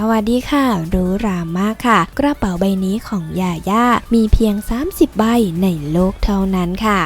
สวัสดีค่ะรู้รามากค่ะ กระเป๋าใบนี้ของยาย่ามีเพียง 30 ใบในโลกเท่านั้นค่ะ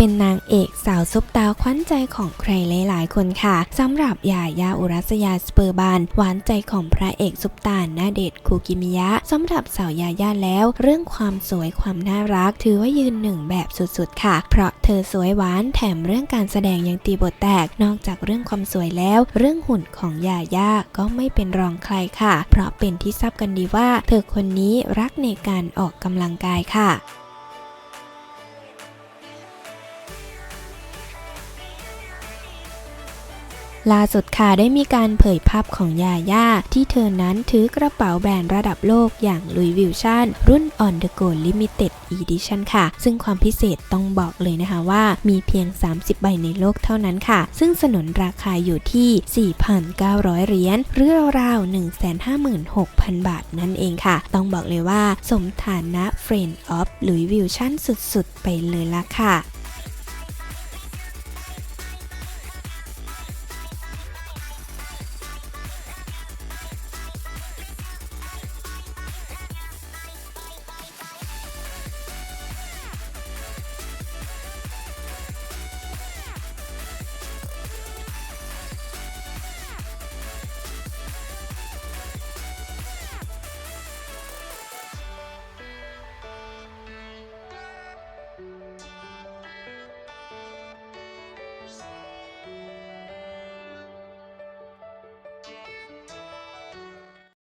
เป็นนางเอกสาวซุปตาขวัญใจของใครหลาย ๆ คนค่ะสำหรับยายาอุรัสยาสเปอร์บานหวานใจของพระเอกซุปตาหน้าเดชคูกิมิยะสำหรับสาวยายาแล้ว เรื่องความสวยความน่ารัก ถือว่ายืนหนึ่งแบบสุด ๆ ค่ะ เพราะเธอสวยหวานแถมเรื่องการแสดงยังตีบทแตก นอกจากเรื่องความสวยแล้ว เรื่องหุ่นของยายาก็ไม่เป็นรองใครค่ะ เพราะเป็นที่ทราบกันดีว่า เธอคนนี้รักในการออกกำลังกายค่ะ ล่าสุดค่ะได้มีการเผยภาพของยาย่า ที่เธอนั้นถือกระเป๋าแบรนด์ระดับโลกอย่าง Louis Vuitton รุ่น On the Go Limited Edition ค่ะ ซึ่งความพิเศษต้องบอกเลยนะคะว่า มีเพียง 30 ใบในโลกเท่านั้นค่ะ ซึ่งสนนราคาอยู่ที่ 4,900 เหรียญหรือราวๆ156,000 บาทนั่นเองค่ะ ต้องบอกเลยว่า สมฐานะ Friend of Louis Vuitton สุดๆ ไปเลยละค่ะ